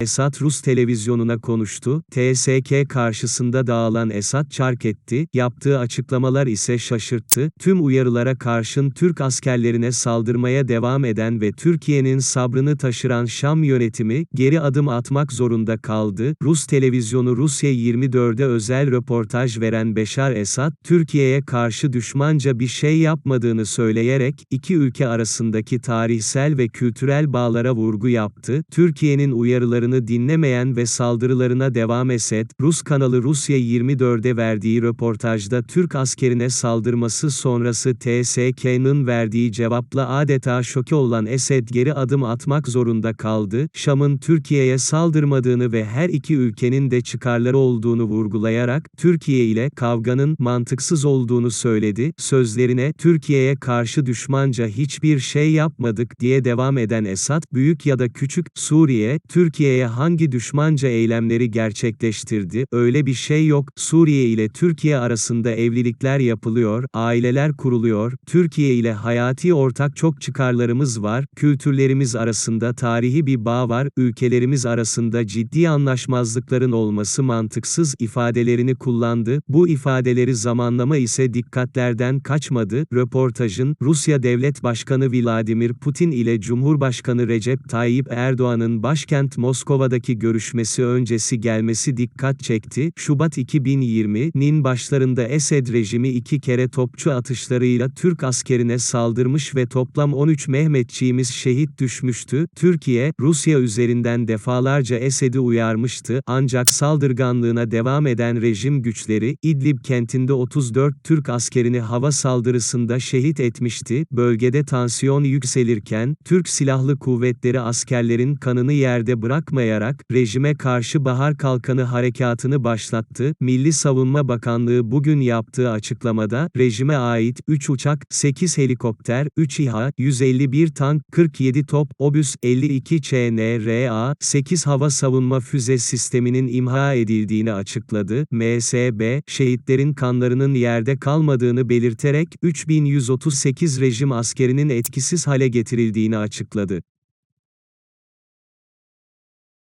Esad Rus televizyonuna konuştu, TSK karşısında dağılan Esad çark etti, yaptığı açıklamalar ise şaşırttı, tüm uyarılara karşın Türk askerlerine saldırmaya devam eden ve Türkiye'nin sabrını taşıran Şam yönetimi, geri adım atmak zorunda kaldı, Rus televizyonu Rusya 24'e özel röportaj veren Beşar Esad, Türkiye'ye karşı düşmanca bir şey yapmadığını söyleyerek, iki ülke arasındaki tarihsel ve kültürel bağlara vurgu yaptı, Türkiye'nin uyarılarını dinlemeyen ve saldırılarına devam Esed, Rus kanalı Rusya 24'e verdiği röportajda Türk askerine saldırması sonrası TSK'nın verdiği cevapla adeta şoke olan Esed geri adım atmak zorunda kaldı, Şam'ın Türkiye'ye saldırmadığını ve her iki ülkenin de çıkarları olduğunu vurgulayarak, Türkiye ile kavganın mantıksız olduğunu söyledi, sözlerine, Türkiye'ye karşı düşmanca hiçbir şey yapmadık diye devam eden Esad, büyük ya da küçük, Suriye, Türkiye'ye hangi düşmanca eylemleri gerçekleştirdi, öyle bir şey yok, Suriye ile Türkiye arasında evlilikler yapılıyor, aileler kuruluyor, Türkiye ile hayati ortak çok çıkarlarımız var, kültürlerimiz arasında tarihi bir bağ var, ülkelerimiz arasında ciddi anlaşmazlıkların olması mantıksız ifadelerini kullandı, bu ifadeleri zamanlama ise dikkatlerden kaçmadı, röportajın, Rusya Devlet Başkanı Vladimir Putin ile Cumhurbaşkanı Recep Tayyip Erdoğan'ın başkent Moskova'daki görüşmesi öncesi gelmesi dikkat çekti, Şubat 2020'nin başlarında Esed rejimi iki kere topçu atışlarıyla Türk askerine saldırmış ve toplam 13 Mehmetçiğimiz şehit düşmüştü, Türkiye, Rusya üzerinden defalarca Esed'i uyarmıştı, ancak saldırganlığına devam eden rejim güçleri, İdlib kentinde 34 Türk askerini hava saldırısında şehit etmişti, bölgede tansiyon yükselirken, Türk Silahlı Kuvvetleri askerlerin kanını yerde bırakmayarak, rejime karşı Bahar Kalkanı harekatını başlattı, Milli Savunma Bakanlığı bugün yaptığı açıklamada, rejime ait, 3 uçak, 8 helikopter, 3 İHA, 151 tank, 47 top, obüs, 52 ÇNRA, 8 hava savunma füze sisteminin imha edildiğini açıkladı, MSB, şehitlerin kanlarının yerde kalmadığını belirterek, 3138 rejim askerinin etkisiz hale getirildiğini açıkladı.